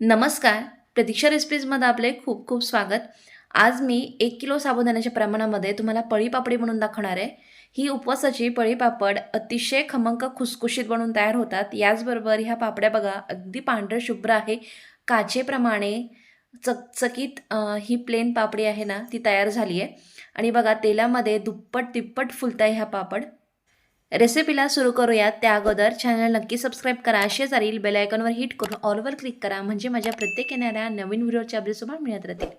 नमस्कार. प्रतीक्षा रेसिपीजमध्ये आपले खूप खूप स्वागत. आज मी एक किलो साबुदाण्याच्या प्रमाणामध्ये तुम्हाला पळीपापडी म्हणून दाखवणार आहे. ही उपवासाची पळीपापड अतिशय खमंक खुसखुशीत बनवून तयार होतात. याचबरोबर ह्या पापड्या बघा अगदी पांढरं शुभ्र आहे. काचेप्रमाणे चकचकीत ही प्लेन पापडी आहे ना ती तयार झाली आहे आणि बघा तेलामध्ये दुप्पट तिप्पट फुलत आहे ह्या पापड. रेसिपीला सुरू करूयात. त्या अगोदर चॅनल नक्की सबस्क्राईब करा. शेजारील बेल आयकॉनवर हिट करून ऑलवर क्लिक करा. म्हणजे माझ्या प्रत्येक येणाऱ्या नवीन व्हिडिओच्या अपडेट तुम्हाला मिळत राहतील.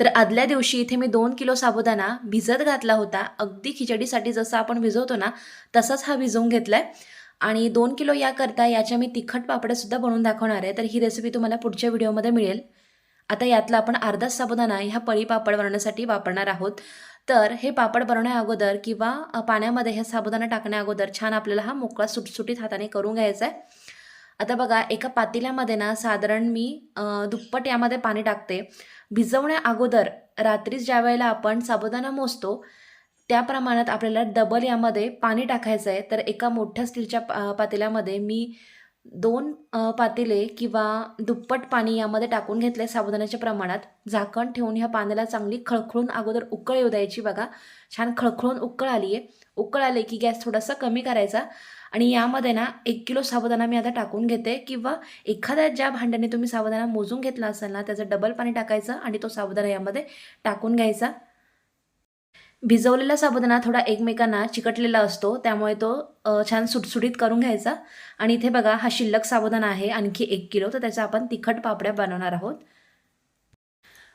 तर आदल्या दिवशी इथे मी दोन किलो साबुदाणा भिजत घातला होता. अगदी खिचडीसाठी जसं आपण भिजवतो ना तसाच हा भिजवून घेतला आहे आणि दोन किलो याकरता याच्या मी तिखट पापड्यासुद्धा बनवून दाखवणार आहे. तर ही रेसिपी तुम्हाला पुढच्या व्हिडिओमध्ये मिळेल. आता यातला आपण अर्धाच साबुदाणा ह्या पळी पापड बनवण्यासाठी वापरणार आहोत. तर हे पापड बनवण्या अगोदर किंवा पाण्यामध्ये हे साबुदाणा टाकण्या अगोदर छान आपल्याला हा मोकळा सुटसुटीत हाताने करून घ्यायचा आहे. आता बघा एका पातेल्यामध्ये ना साधारण मी दुप्पट यामध्ये पाणी टाकते. भिजवण्या अगोदर रात्रीच ज्या वेळेला आपण साबुदाणा मोजतो त्या प्रमाणात आपल्याला डबल यामध्ये पाणी टाकायचं आहे. तर एका मोठ्या स्टीलच्या पा पातेल्यामध्ये मी दोन पातेले किंवा दुप्पट पाणी यामध्ये टाकून घेतले साबुदाण्याच्या प्रमाणात. झाकण ठेवून ह्या पाण्याला चांगली खळखळून अगोदर उकळ येऊ द्यायची बघा. छान खळखळून उकळ आली आहे उकळ आले की गॅस थोडासा कमी करायचा. आणि यामध्ये ना एक किलो साबुदाणा मी आता टाकून घेते किंवा एखाद्या ज्या भांड्याने तुम्ही साबुदाणा मोजून घेतला असेल ना त्याचं डबल पाणी टाकायचं आणि तो साबुदाणा यामध्ये टाकून घ्यायचा. भिजवलेला साबुदाणा थोडा एकमेकांना चिकटलेला असतो त्यामुळे तो छान सुटसुटीत करून घ्यायचा. आणि इथे बघा हा शिल्लक साबुदाणा आहे आणखी एक किलो तर त्याचा आपण तिखट पापड्या बनवणार आहोत.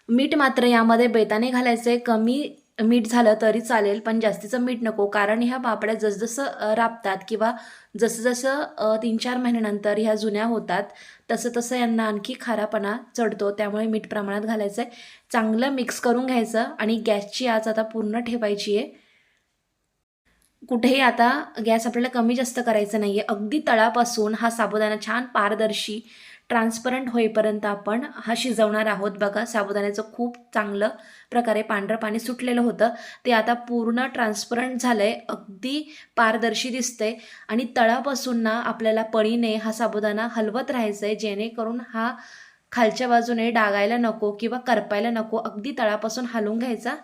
मीठ मात्र यामध्ये बेताने घालायचे कमी मीठ झालं तरी चालेल पण जास्तीचं मीठ नको. कारण ह्या पापड्या जसजसं राबतात किंवा जसजसं तीन चार महिन्यानंतर ह्या जुन्या होतात तसं तसं यांना आणखी खारापणा चढतो. त्यामुळे मीठ प्रमाणात घालायचं आहे चांगलं मिक्स करून घ्यायचं आणि गॅसची आच आता पूर्ण ठेवायची आहे कुठेही आता गॅस आपल्याला कमी जास्त करायचं नाही आहे अगदी तळापासून हा साबुदाणा छान पारदर्शी ट्रान्सपरंट होईपर्यंत आपण हा शिजवणार आहोत. बघा साबुदाण्याचं खूप चांगलं प्रकारे पांढरं पाणी सुटलेलं होतं. ते आता पूर्ण ट्रान्सपरंट झालं आहे अगदी पारदर्शी दिसते आणि तळापासून ना आपल्याला पळीने हा साबुदाणा हलवत राहायचं आहे जेणेकरून हा खालच्या बाजूने डागायला नको किंवा करपायला नको. अगदी तळापासून हलवून घ्यायचा.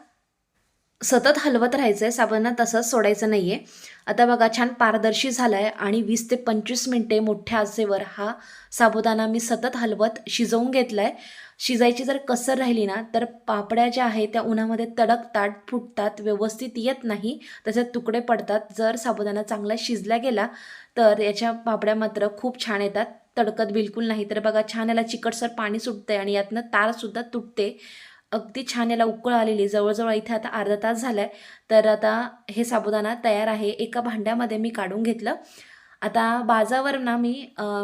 सतत हलवत राहायचं आहे साबुदाणा तसंच सोडायचं नाही आहे आता बघा छान पारदर्शी झाला आहे आणि वीस ते पंचवीस मिनटे मोठ्या आचेवर हा साबुदाणा मी सतत हलवत शिजवून घेतला आहे शिजायची जर कसर राहिली ना तर पापड्या ज्या आहेत त्या उन्हामध्ये तडकतात फुटतात व्यवस्थित येत नाही. त्याचे तुकडे पडतात. जर साबुदाणा चांगला शिजला गेला तर याच्या पापड्या मात्र खूप छान येतात. तडकत बिलकुल नाही. तर बघा छान याला चिकटसर पाणी सुटतं आहे आणि यातनं तारसुद्धा तुटते. अगदी छान याला उकळ आलेली जवळजवळ इथे आता अर्धा तास झाला आहे तर आता हे साबुदाणा तयार आहे. एका भांड्यामध्ये मी काढून घेतलं. आता बाजावर ना मी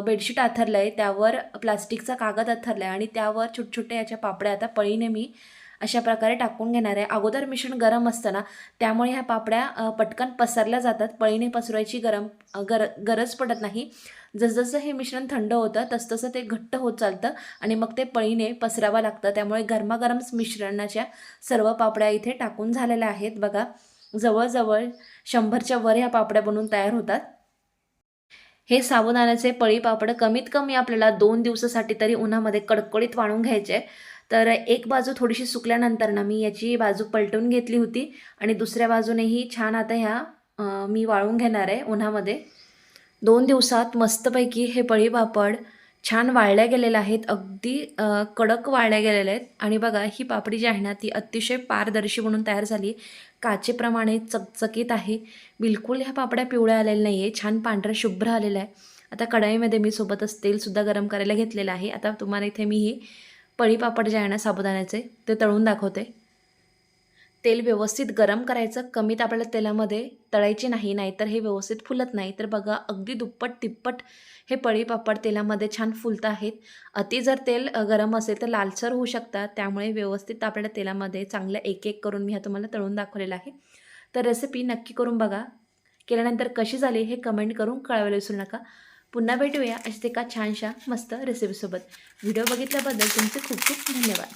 बेडशीट आथरलं आहे त्यावर प्लास्टिकचा कागद आथरला आहे आणि त्यावर छोटछोटे याच्या पापड्या. आता पळीने मी अशा प्रकारे टाकून घेणार. आहे अगोदर मिश्रण गरम असतं ना त्यामुळे ह्या पापड्या पटकन पसरल्या जातात. पळीने पसरायची गरम गर गरज पडत नाही. जसजसं हे मिश्रण थंड होतं तसतसं ते घट्ट होत चालतं आणि मग ते पळीने पसरावं लागतं. त्यामुळे गरमागरम मिश्रणाच्या सर्व पापड्या इथे टाकून झालेल्या आहेत. बघा जवळजवळ शंभरच्या वर ह्या पापड्या बनवून तयार होतात. हे साबुदाण्याचे पळी पापड कमीत कमी आपल्याला दोन दिवसासाठी तरी उन्हामध्ये कडकडीत वाळून घ्यायचे. तर एक बाजू थोडीशी सुकल्यानंतर ना मी याची बाजू पलटून घेतली होती आणि दुसऱ्या बाजूनेही छान आता ह्या मी वाळून घेणार आहे उन्हामध्ये. दोन दिवसात मस्तपैकी हे पळी पापड छान वाळल्या गेलेल्या आहेत अगदी कडक वाळल्या गेलेले आहेत. आणि बघा ही पापडी जी आहे ना ती अतिशय पारदर्शी म्हणून तयार झाली. काचेप्रमाणे चकचकीत आहे. बिलकुल ह्या पापड्या पिवळ्या आलेल्या नाही आहे छान पांढरा शुभ्र आलेला आहे. आता कढाईमध्ये मी सोबतच तेलसुद्धा गरम करायला घेतलेलं आहे. आता तुम्हाला इथे मी ही पळी पापड जे आहे ना साबुदाण्याचे ते तळून दाखवते. तेल व्यवस्थित गरम करायचं कमीत आपल्याला तेलामध्ये तळायचे नाही नाहीतर हे व्यवस्थित फुलत नाही. तर बघा अगदी दुप्पट तिप्पट हे पळी पापड तेलामध्ये छान फुलत आहेत. अति जर तेल गरम असेल तर लालसर होऊ शकतात. त्यामुळे व्यवस्थित आपल्याला तेलामध्ये चांगलं एक एक करून मी हा तुम्हाला तळून दाखवलेला आहे. तर रेसिपी नक्की करून बघा. केल्यानंतर कशी झाली हे कमेंट करून कळवायला विसरू नका. पुन्हा भेटूया अशीच एका छानशा मस्त रेसिपीसोबत व्हिडिओ बघितल्याबद्दल तुमचे खूप खूप धन्यवाद.